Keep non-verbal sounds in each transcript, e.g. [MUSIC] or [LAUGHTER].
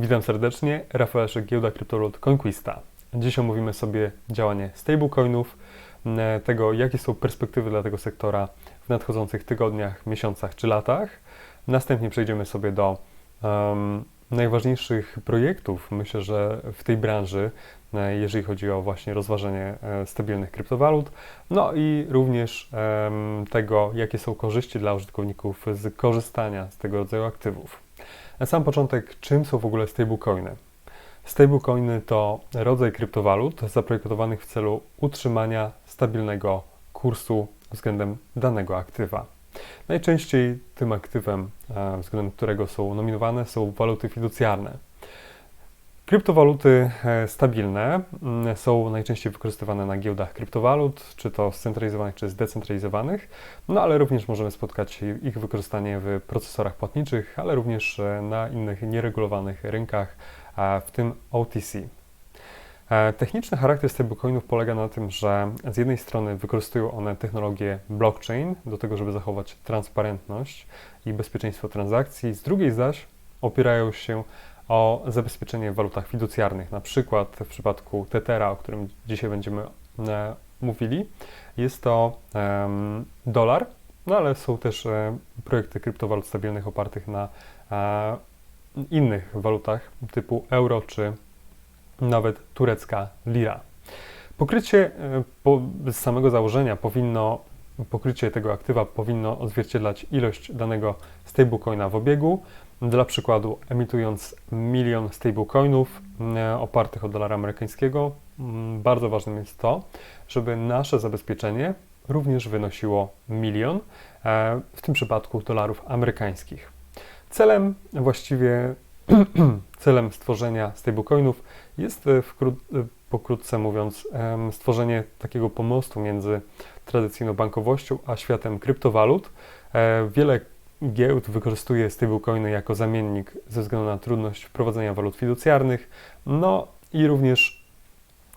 Witam serdecznie, Rafał Leszek, giełda kryptowalut Conquista. Dziś omówimy sobie działanie stablecoinów, tego jakie są perspektywy dla tego sektora w nadchodzących tygodniach, miesiącach czy latach. Następnie przejdziemy sobie do em, najważniejszych projektów, myślę, że w tej branży, e, jeżeli chodzi o właśnie rozważenie e, stabilnych kryptowalut, no i również em, tego, jakie są korzyści dla użytkowników z korzystania z tego rodzaju aktywów. Na sam początek, czym są w ogóle stablecoiny? Stablecoiny to rodzaj kryptowalut zaprojektowanych w celu utrzymania stabilnego kursu względem danego aktywa. Najczęściej tym aktywem, e, względem którego są nominowane, są waluty fiducjarne. Kryptowaluty e, stabilne mm, są najczęściej wykorzystywane na giełdach kryptowalut, czy to scentralizowanych, czy zdecentralizowanych, no ale również możemy spotkać ich wykorzystanie w procesorach płatniczych, ale również e, na innych nieregulowanych rynkach, w tym OTC. E, Techniczny charakter stablecoinów polega na tym, że z jednej strony wykorzystują one technologię blockchain do tego, żeby zachować transparentność i bezpieczeństwo transakcji, z drugiej zaś opierają się o zabezpieczenie w walutach fiducjarnych. Na przykład w przypadku Tethera, o którym dzisiaj będziemy e, mówili, jest to dolar, no ale są też e, projekty kryptowalut stabilnych opartych na e, innych walutach typu euro czy nawet turecka lira. Pokrycie po, z samego założenia powinno, pokrycie tego aktywa powinno odzwierciedlać ilość danego stablecoina w obiegu. Dla przykładu, emitując milion stablecoinów e, opartych o dolara amerykańskiego, mm, bardzo ważnym jest to, żeby nasze zabezpieczenie również wynosiło milion, e, w tym przypadku dolarów amerykańskich. Celem właściwie [CLEARS THROAT] celem stworzenia stablecoinów jest e, pokrótce mówiąc stworzenie takiego pomostu między tradycyjną bankowością a światem kryptowalut. Wiele giełd wykorzystuje stablecoiny jako zamiennik ze względu na trudność wprowadzenia walut fiducjarnych, no i również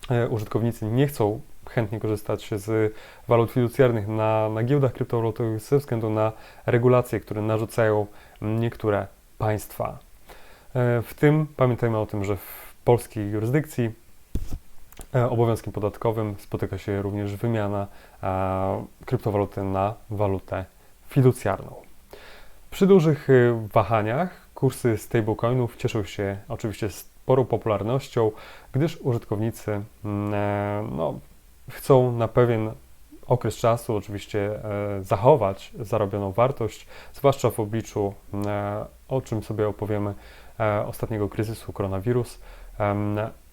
e, użytkownicy nie chcą chętnie korzystać z walut fiducjarnych na, na giełdach kryptowalutowych ze względu na regulacje, które narzucają niektóre państwa. E, W tym pamiętajmy o tym, że w polskiej jurysdykcji e, obowiązkiem podatkowym spotyka się również wymiana kryptowaluty na walutę fiducjarną. Przy dużych e, wahaniach kursy stablecoinów cieszą się oczywiście sporą popularnością, gdyż użytkownicy mm, e, no, chcą na pewien okres czasu oczywiście e, zachować zarobioną wartość, zwłaszcza w obliczu, e, o czym sobie opowiemy, ostatniego kryzysu koronawirus,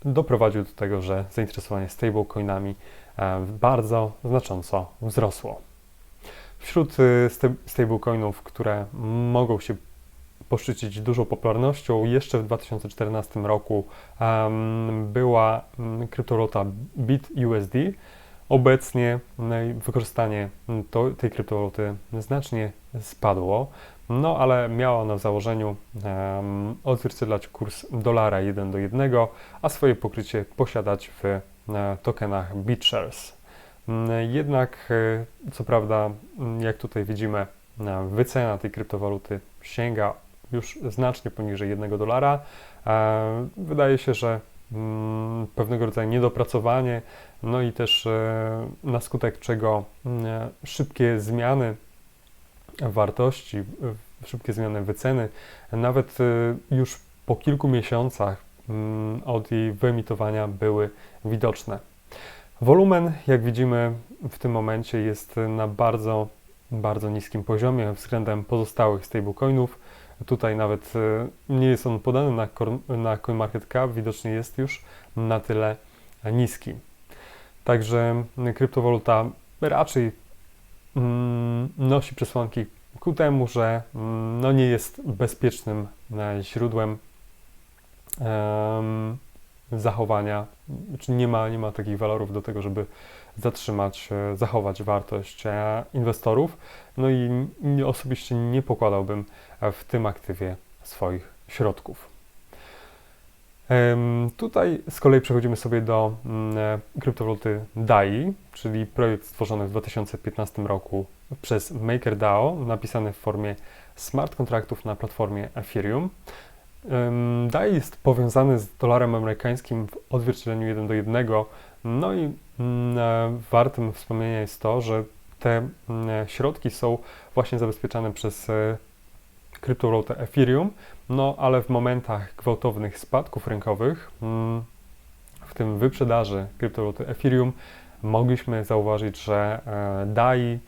doprowadził do tego, że zainteresowanie stablecoinami bardzo znacząco wzrosło. Wśród sta- stablecoinów, które mogą się poszczycić dużą popularnością, jeszcze w 2014 roku była mm, kryptowaluta BitUSD. Obecnie mm, wykorzystanie mm, tej kryptowaluty znacznie spadło, no ale miała ona w założeniu odzwierciedlać kurs dolara 1 do 1, a swoje pokrycie posiadać w e, tokenach BitShares. Mm, Jednak, e, co prawda, mm, jak tutaj widzimy, e, wycena tej kryptowaluty sięga już znacznie poniżej 1 dolara. E, Wydaje się, że mm, pewnego rodzaju niedopracowanie, no i też na skutek czego szybkie zmiany wartości, szybkie zmiany wyceny, nawet już po kilku miesiącach od jej wyemitowania były widoczne. Wolumen, jak widzimy w tym momencie, jest na bardzo, bardzo niskim poziomie względem pozostałych stablecoinów. Tutaj nawet e, nie jest on podany na, na CoinMarketCap, widocznie jest już na tyle niski. Także kryptowaluta raczej mm, nosi przesłanki ku temu, że mm, no nie jest bezpiecznym e, źródłem em, zachowania, czy nie ma, nie ma takich walorów do tego, żeby zatrzymać, e, zachować wartość e, inwestorów. No i osobiście nie pokładałbym e, w tym aktywie swoich środków. Tutaj z kolei przechodzimy sobie do mm, kryptowaluty DAI, czyli projekt stworzony w 2015 roku przez MakerDAO, napisany w formie smart kontraktów na platformie Ethereum. DAI jest powiązany z dolarem amerykańskim w odzwierciedleniu 1 do 1. No i mm, e, wartym wspomnienia jest to, że te mm, środki są właśnie zabezpieczane przez e, kryptowalutę Ethereum, no ale w momentach gwałtownych spadków rynkowych, mm, w tym wyprzedaży kryptowaluty Ethereum, mogliśmy zauważyć, że e, DAI e,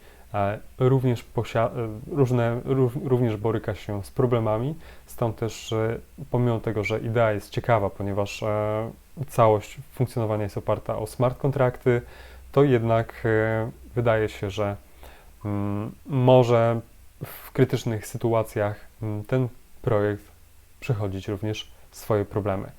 również, e, różne, ró- również boryka się z problemami, stąd też pomimo tego, że idea jest ciekawa, ponieważ e, całość funkcjonowania jest oparta o smart kontrakty, to jednak e, wydaje się, że mm, może w krytycznych sytuacjach mm, ten projekt przechodzić również swoje problemy.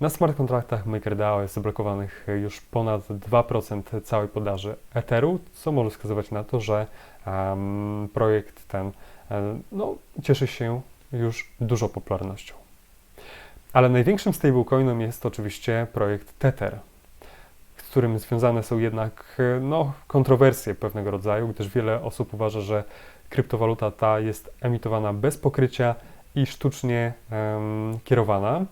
Na smart kontraktach MakerDAO jest zablokowanych już ponad 2% całej podaży Etheru, co może wskazywać na to, że em, projekt ten e, no, cieszy się już dużą popularnością. Ale największym stablecoinem jest oczywiście projekt Tether, z którym związane są jednak e, no, kontrowersje pewnego rodzaju, gdyż wiele osób uważa, że kryptowaluta ta jest emitowana bez pokrycia i sztucznie em, kierowana.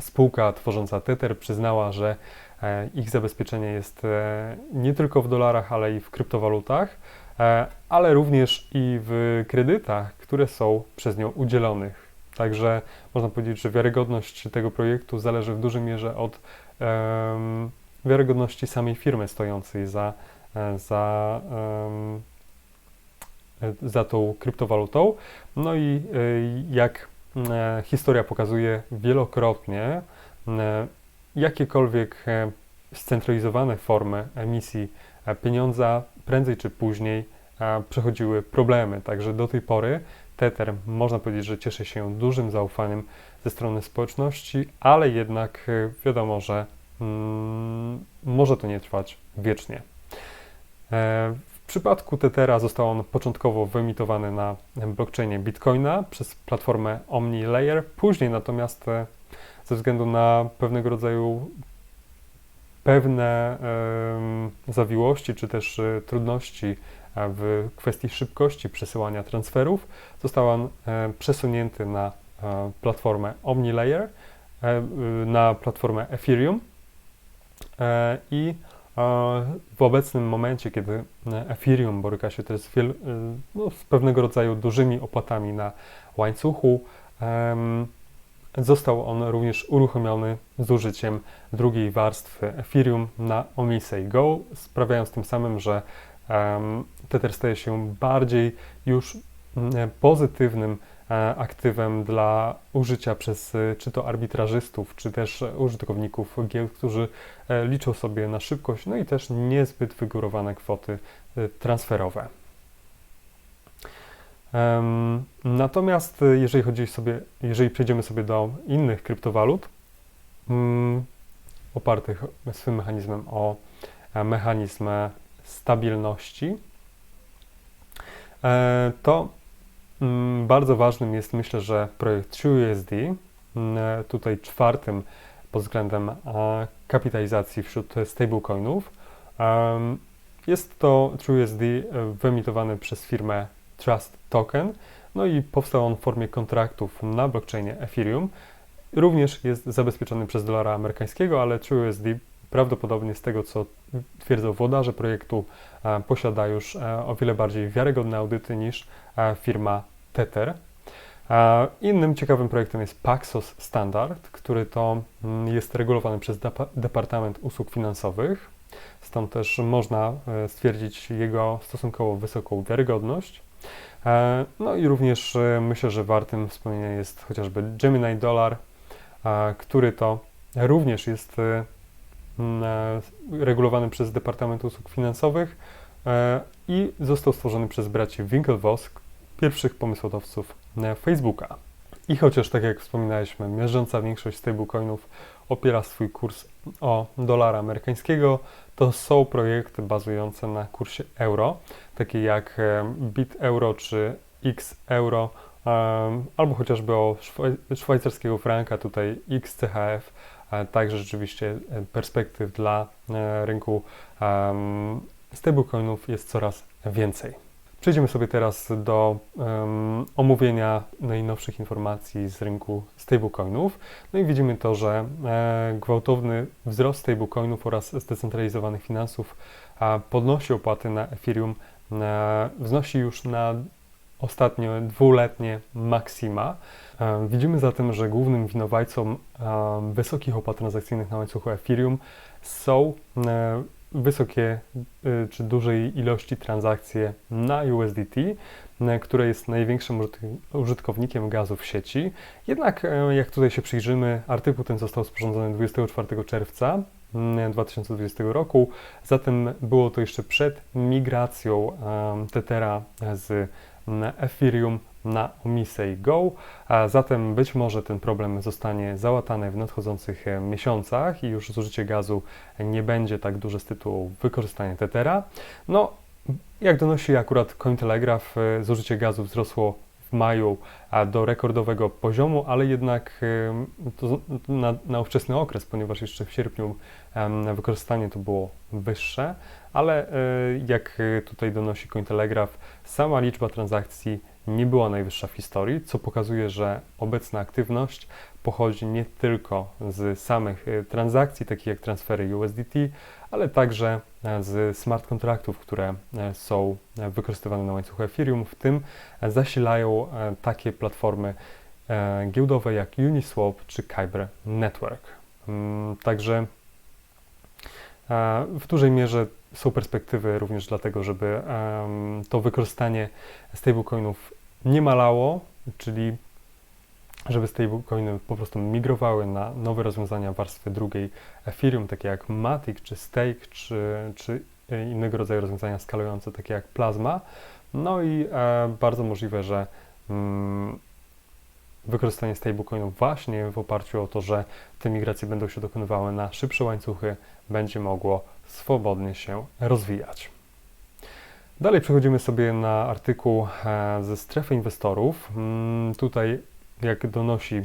Spółka tworząca Tether przyznała, że e, ich zabezpieczenie jest e, nie tylko w dolarach, ale i w kryptowalutach, e, ale również i w kredytach, które są przez nią udzielonych. Także można powiedzieć, że wiarygodność tego projektu zależy w dużej mierze od em, wiarygodności samej firmy stojącej za, za, e, za tą kryptowalutą. No i jak historia pokazuje wielokrotnie, e, jakiekolwiek e, scentralizowane formy emisji e, pieniądza prędzej czy później e, przechodziły problemy. Także do tej pory Tether można powiedzieć, że cieszy się dużym zaufaniem ze strony społeczności, ale jednak e, wiadomo, że mm, może to nie trwać wiecznie. W przypadku Tethera został on początkowo wyemitowany na blockchainie Bitcoina przez platformę OmniLayer. Później natomiast e, ze względu na pewnego rodzaju pewne zawiłości czy też e, trudności e, w kwestii szybkości przesyłania transferów, został on przesunięty na platformę OmniLayer, na platformę Ethereum i w obecnym momencie, kiedy e, Ethereum boryka się też z, y, no, z pewnego rodzaju dużymi opłatami na łańcuchu, został on również uruchomiony z użyciem drugiej warstwy Ethereum na Omisei Go, sprawiając tym samym, że Tether staje się bardziej już mm, pozytywnym e, aktywem dla użycia przez e, czy to arbitrażystów, czy też e, użytkowników giełd, którzy e, liczą sobie na szybkość, no i też niezbyt wygórowane kwoty e, transferowe. Natomiast e, jeżeli chodzi sobie, jeżeli przejdziemy sobie do innych kryptowalut, mm, opartych swym mechanizmem o e, mechanizm e, stabilności, e, to bardzo ważnym jest, myślę, że projekt TrueUSD, mm, e, tutaj czwartym pod względem e, kapitalizacji wśród stablecoinów. Jest to TrueUSD e, wyemitowany przez firmę Trust Token, no i powstał on w formie kontraktów na blockchainie Ethereum. Również jest zabezpieczony przez dolara amerykańskiego, ale TrueUSD prawdopodobnie z tego, co twierdzą włodarze projektu, e, posiada już e, o wiele bardziej wiarygodne audyty niż e, firma Tether. Innym ciekawym projektem jest Paxos Standard, który to mm, jest regulowany przez Depa- Departament Usług Finansowych. Stąd też można e, stwierdzić jego stosunkowo wysoką wiarygodność. E, No i również e, myślę, że wartym wspomnienia jest chociażby Gemini Dollar, który to również jest m, e, regulowany przez Departament Usług Finansowych i został stworzony przez braci Winklevoss, pierwszych pomysłodawców e, Facebooka. I chociaż, tak jak wspominaliśmy, miażdżąca większość stablecoinów opiera swój kurs o dolara amerykańskiego, to są projekty bazujące na kursie euro, takie jak e, Bit Euro czy X Euro, em, albo chociażby o szwaj- szwajcarskiego franka, tutaj XCHF. E, Także rzeczywiście e, perspektyw dla e, rynku stablecoinów jest coraz więcej. Przejdziemy sobie teraz do um, omówienia najnowszych informacji z rynku stablecoinów. No i widzimy to, że e, gwałtowny wzrost stablecoinów oraz zdecentralizowanych finansów a, podnosi opłaty na Ethereum, e, wznosi już na ostatnio dwuletnie maksima. E, widzimy zatem, że głównym winowajcą e, wysokich opłat transakcyjnych na łańcuchu Ethereum są e, wysokie y, czy dużej ilości transakcje na USDT, y, które jest największym użytkownikiem gazu w sieci. Jednak y, jak tutaj się przyjrzymy, artykuł ten został sporządzony 24 czerwca 2020 roku, zatem było to jeszcze przed migracją Tethera z Ethereum na Omisei Go, a zatem być może ten problem zostanie załatany w nadchodzących e, miesiącach i już zużycie gazu nie będzie tak duże z tytułu wykorzystania Tethera. No, jak donosi akurat Cointelegraph, e, zużycie gazu wzrosło w maju do rekordowego poziomu, ale jednak e, to na, na ówczesny okres, ponieważ jeszcze w sierpniu wykorzystanie to było wyższe, ale jak tutaj donosi Cointelegraph, sama liczba transakcji nie była najwyższa w historii, co pokazuje, że obecna aktywność pochodzi nie tylko z samych e, transakcji, takich jak transfery USDT, ale także e, z smart kontraktów, które e, są wykorzystywane na łańcuchu Ethereum, w tym zasilają takie platformy giełdowe jak Uniswap czy Kyber Network. Mm, także w dużej mierze są perspektywy również dlatego, żeby to wykorzystanie stablecoinów nie malało, czyli żeby stablecoiny po prostu migrowały na nowe rozwiązania warstwy drugiej Ethereum, takie jak Matic, czy Stake, czy, czy innego rodzaju rozwiązania skalujące, takie jak Plasma. No i e, bardzo możliwe, że mm, wykorzystanie stablecoinów właśnie w oparciu o to, że te migracje będą się dokonywały na szybsze łańcuchy, będzie mogło swobodnie się rozwijać. Dalej przechodzimy sobie na artykuł e, ze strefy inwestorów. Mm, tutaj, jak donosi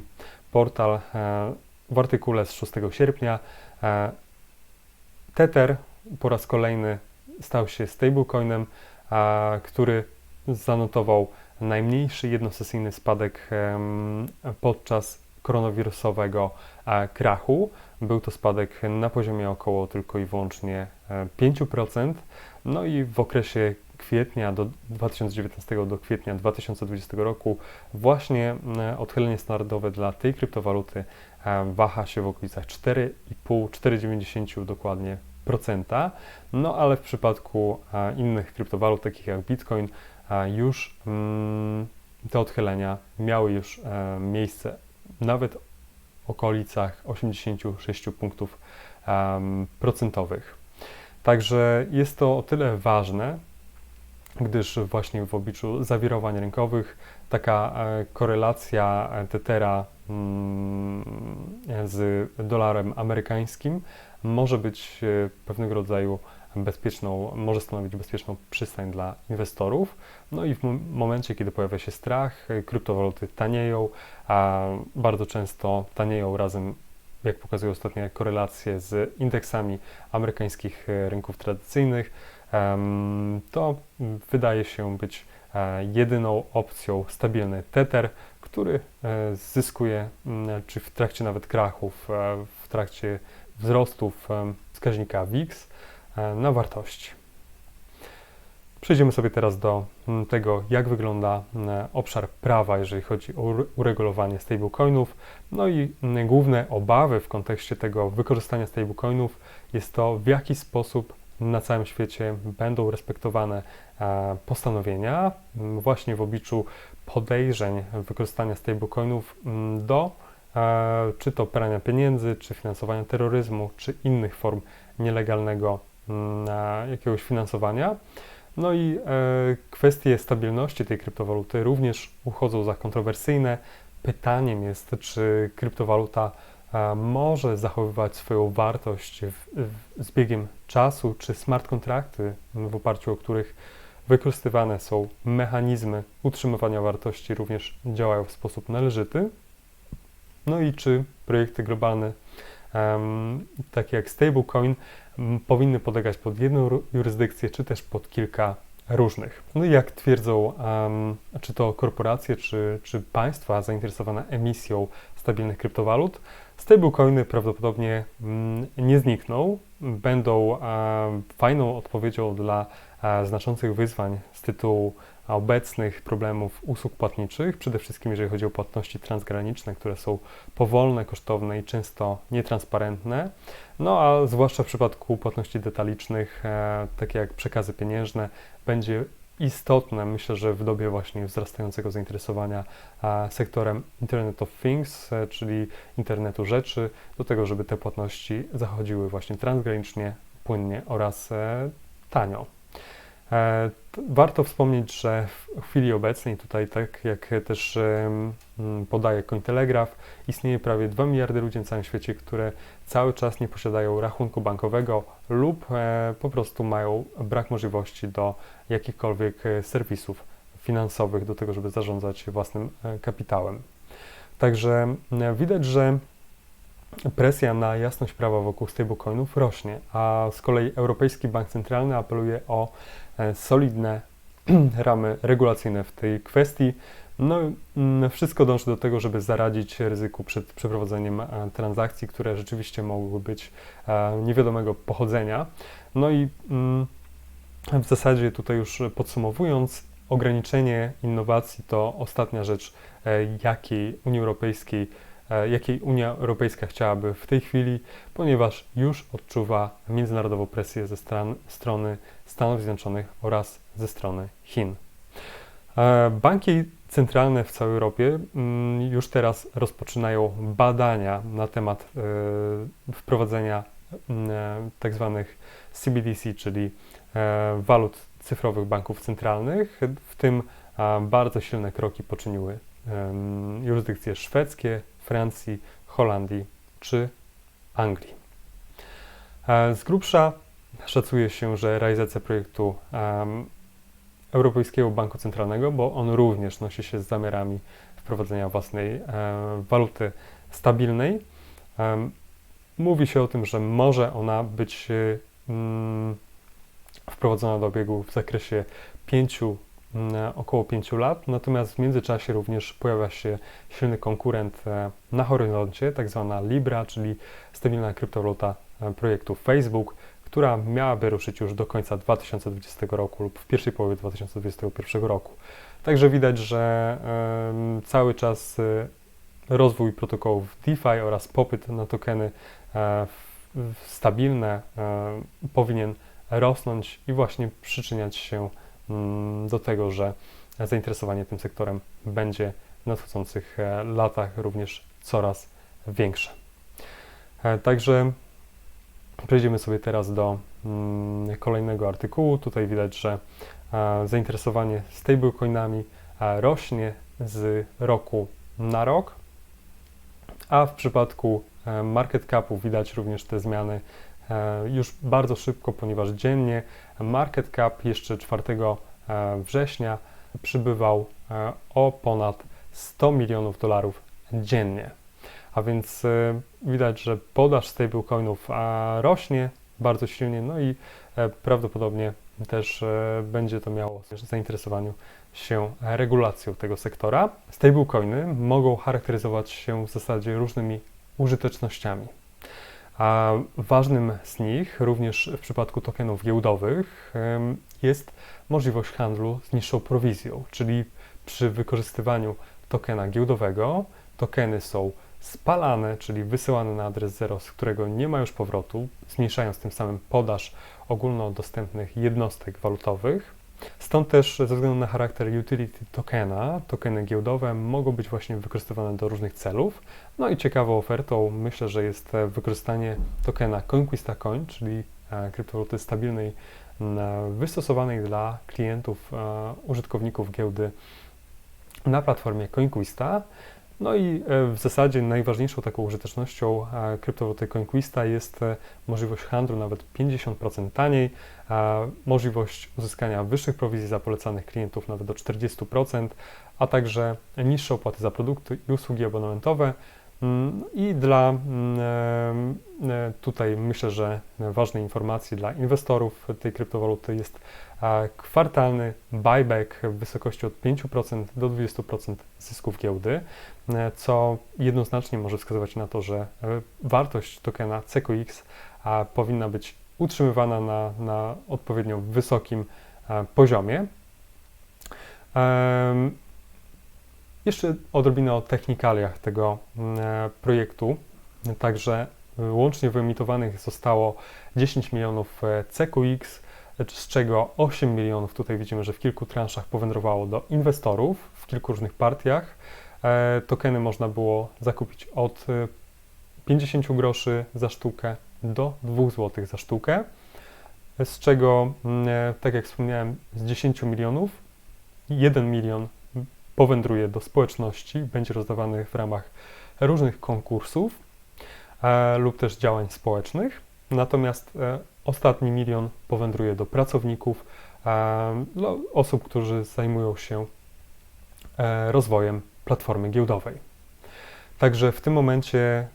portal e, w artykule z 6 sierpnia, e, Tether po raz kolejny stał się stablecoinem, który zanotował najmniejszy jednosesyjny spadek podczas koronawirusowego krachu. Był to spadek na poziomie około tylko i wyłącznie 5%. No i w okresie kwietnia do 2019 do kwietnia 2020 roku właśnie e, odchylenie standardowe dla tej kryptowaluty e, waha się w okolicach 4,5-4,90 dokładnie procenta. No ale w przypadku e, innych kryptowalut, takich jak Bitcoin, już mm, te odchylenia miały już miejsce nawet okolicach 86 punktów procentowych. Także jest to o tyle ważne, gdyż właśnie w obliczu zawirowań rynkowych taka e, korelacja Tethera mm, z dolarem amerykańskim może być e, pewnego rodzaju bezpieczną, może stanowić bezpieczną przystań dla inwestorów. No i w momencie, kiedy pojawia się strach, e, kryptowaluty tanieją, a bardzo często tanieją razem jak pokazują ostatnie korelacje z indeksami amerykańskich e, rynków tradycyjnych, to wydaje się być e, jedyną opcją stabilny Tether, który e, zyskuje, czy w trakcie nawet krachów, w trakcie wzrostów wskaźnika VIX na wartości. Przejdziemy sobie teraz do mm, tego, jak wygląda mm, obszar prawa, jeżeli chodzi o uregulowanie stablecoinów. No i mm, główne obawy w kontekście tego wykorzystania stablecoinów jest to, w jaki sposób na całym świecie będą respektowane e, postanowienia właśnie w obliczu podejrzeń wykorzystania stablecoinów do e, czy to prania pieniędzy, czy finansowania terroryzmu, czy innych form nielegalnego jakiegoś finansowania. No i e, kwestie stabilności tej kryptowaluty również uchodzą za kontrowersyjne. Pytaniem jest, czy kryptowaluta e, może zachowywać swoją wartość w, w, z biegiem czasu, czy smart kontrakty, w oparciu o których wykorzystywane są mechanizmy utrzymywania wartości, również działają w sposób należyty. No i czy projekty globalne, takie jak stablecoin, powinny podlegać pod jedną jurysdykcję, czy też pod kilka różnych. No i jak twierdzą, czy to korporacje, czy, czy państwa zainteresowane emisją stabilnych kryptowalut, stablecoiny prawdopodobnie nie znikną, będą fajną odpowiedzią dla znaczących wyzwań z tytułu obecnych problemów usług płatniczych, przede wszystkim jeżeli chodzi o płatności transgraniczne, które są powolne, kosztowne i często nietransparentne. No a zwłaszcza w przypadku płatności detalicznych, e, takie jak przekazy pieniężne, będzie istotne, myślę, że w dobie właśnie wzrastającego zainteresowania sektorem Internet of Things, e, czyli internetu rzeczy, do tego, żeby te płatności zachodziły właśnie transgranicznie, płynnie oraz e, tanio. E, warto wspomnieć, że w chwili obecnej, tutaj tak jak też podaje Cointelegraph, istnieje prawie 2 miliardy ludzi na całym świecie, które cały czas nie posiadają rachunku bankowego lub e, po prostu mają brak możliwości do jakichkolwiek e, serwisów finansowych do tego, żeby zarządzać własnym kapitałem. Także widać, że presja na jasność prawa wokół stablecoinów rośnie, a z kolei Europejski Bank Centralny apeluje o e, solidne [CLEARS THROAT] ramy regulacyjne w tej kwestii. No, mm, wszystko dąży do tego, żeby zaradzić ryzyku przed przeprowadzeniem e, transakcji, które rzeczywiście mogły być e, niewiadomego pochodzenia. No i mm, w zasadzie tutaj już podsumowując, ograniczenie innowacji to ostatnia rzecz, jakiej Unii Europejskiej jakiej Unia Europejska chciałaby w tej chwili, ponieważ już odczuwa międzynarodową presję ze stran, strony Stanów Zjednoczonych oraz ze strony Chin. E, banki centralne w całej Europie mm, już teraz rozpoczynają badania na temat e, wprowadzenia mm, tak zwanych CBDC, czyli walut cyfrowych banków centralnych. W tym bardzo silne kroki poczyniły jurysdykcje szwedzkie, Francji, Holandii czy Anglii. E, z grubsza szacuje się, że realizacja projektu Europejskiego Banku Centralnego, bo on również nosi się z zamiarami wprowadzenia własnej um, waluty stabilnej. Mówi się o tym, że może ona być wprowadzona do obiegu w zakresie pięciu około 5 lat, natomiast w międzyczasie również pojawia się silny konkurent e, na horyzoncie, tak zwana Libra, czyli stabilna kryptowaluta e, projektu Facebook, która miałaby ruszyć już do końca 2020 roku lub w pierwszej połowie 2021 roku. Także widać, że cały czas e, rozwój protokołów DeFi oraz popyt na tokeny stabilne powinien rosnąć i właśnie przyczyniać się Mm, do tego, że zainteresowanie tym sektorem będzie w nadchodzących e, latach również coraz większe. E, także przejdziemy sobie teraz do mm, kolejnego artykułu. Tutaj widać, że e, zainteresowanie stablecoinami rośnie z roku na rok, a w przypadku market capu widać również te zmiany już bardzo szybko, ponieważ dziennie market cap jeszcze 4 e, września przybywał e, o ponad 100 milionów dolarów dziennie. A więc e, widać, że podaż stablecoinów rośnie bardzo silnie, no i prawdopodobnie też będzie to miało zainteresowaniu się regulacją tego sektora. Stablecoiny mogą charakteryzować się w zasadzie różnymi użytecznościami. A ważnym z nich, również w przypadku tokenów giełdowych, jest możliwość handlu z niższą prowizją, czyli przy wykorzystywaniu tokena giełdowego tokeny są spalane, czyli wysyłane na adres zero, z którego nie ma już powrotu, zmniejszając tym samym podaż ogólnodostępnych jednostek walutowych. Stąd też ze względu na charakter utility tokena, tokeny giełdowe mogą być właśnie wykorzystywane do różnych celów. No i ciekawą ofertą myślę, że jest wykorzystanie tokena Conquista Coin, czyli e, kryptowaluty stabilnej, wystosowanej dla klientów, e, użytkowników giełdy na platformie CoinQuista. No i e, w zasadzie najważniejszą taką użytecznością e, kryptowaluty CoinQuista jest e, możliwość handlu nawet 50% taniej, możliwość uzyskania wyższych prowizji za polecanych klientów nawet do 40%, a także niższe opłaty za produkty i usługi abonamentowe. I dla mm, e, tutaj myślę, że ważnej informacji dla inwestorów tej kryptowaluty jest e, kwartalny buyback w wysokości od 5% do 20% zysków giełdy, e, co jednoznacznie może wskazywać na to, że e, wartość tokena CQX powinna być utrzymywana na, na odpowiednio wysokim e, poziomie. Jeszcze odrobinę o technikaliach tego mm, e, projektu. Także e, łącznie wyemitowanych zostało 10 milionów e, CQX, z czego 8 milionów tutaj widzimy, że w kilku transzach powędrowało do inwestorów w kilku różnych partiach. Tokeny można było zakupić od e, 50 groszy za sztukę do 2 zł za sztukę, z czego, mm, tak jak wspomniałem, z 10 milionów 1 milion powędruje do społeczności, będzie rozdawany w ramach różnych konkursów e, lub też działań społecznych. Natomiast e, ostatni milion powędruje do pracowników, e, no, osób, którzy zajmują się e, rozwojem platformy giełdowej. Także w tym momencie e,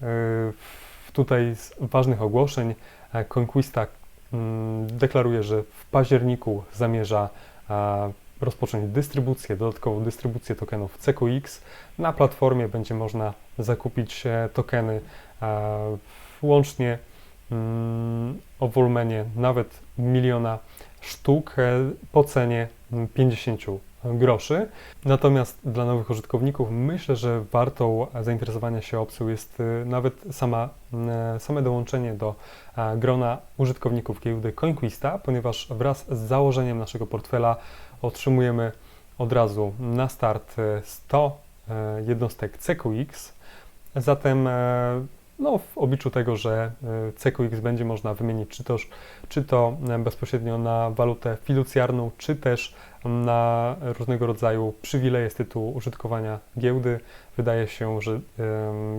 tutaj z ważnych ogłoszeń e, Conquista mm, deklaruje, że w październiku zamierza e, rozpocząć dystrybucję, dodatkową dystrybucję tokenów CQX. Na platformie będzie można zakupić tokeny e, łącznie mm, o wolumenie nawet miliona sztuk e, po cenie mm, 50 groszy. Natomiast dla nowych użytkowników myślę, że wartą zainteresowania się opcją jest e, nawet sama, e, same dołączenie do grona użytkowników giełdy Conquista, ponieważ wraz z założeniem naszego portfela otrzymujemy od razu na start e, 100 e, jednostek CQX. Zatem e, no, w obliczu tego, że e, CQX będzie można wymienić czy to, czy to e, bezpośrednio na walutę fiducjarną, czy też na różnego rodzaju przywileje z tytułu użytkowania giełdy, wydaje się, że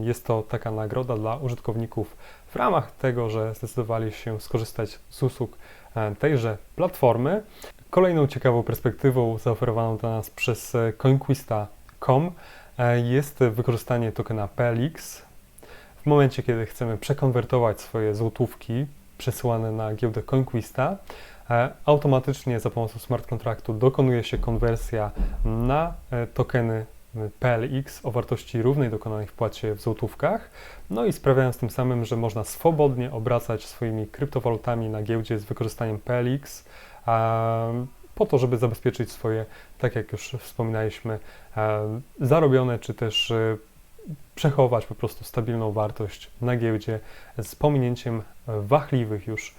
jest to taka nagroda dla użytkowników w ramach tego, że zdecydowali się skorzystać z usług e, tejże platformy. Kolejną ciekawą perspektywą zaoferowaną dla nas przez e, Conquista.com e, jest wykorzystanie tokena PLX. W momencie, kiedy chcemy przekonwertować swoje złotówki przesyłane na giełdę Conquista, e, automatycznie za pomocą smart kontraktu dokonuje się konwersja na tokeny PLX o wartości równej dokonanej wpłacie w złotówkach, no i sprawiając tym samym, że można swobodnie obracać swoimi kryptowalutami na giełdzie z wykorzystaniem PLX, po to, żeby zabezpieczyć swoje, tak jak już wspominaliśmy, e, zarobione czy też e, przechować po prostu stabilną wartość na giełdzie z pominięciem wachliwych już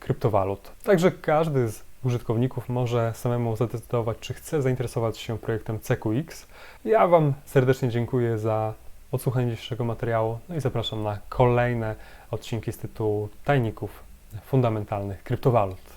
kryptowalut. Także każdy z użytkowników może samemu zadecydować, czy chce zainteresować się projektem CQX. Ja Wam serdecznie dziękuję za odsłuchanie dzisiejszego materiału no i zapraszam na kolejne odcinki z tytułu Tajników Fundamentalnych Kryptowalut.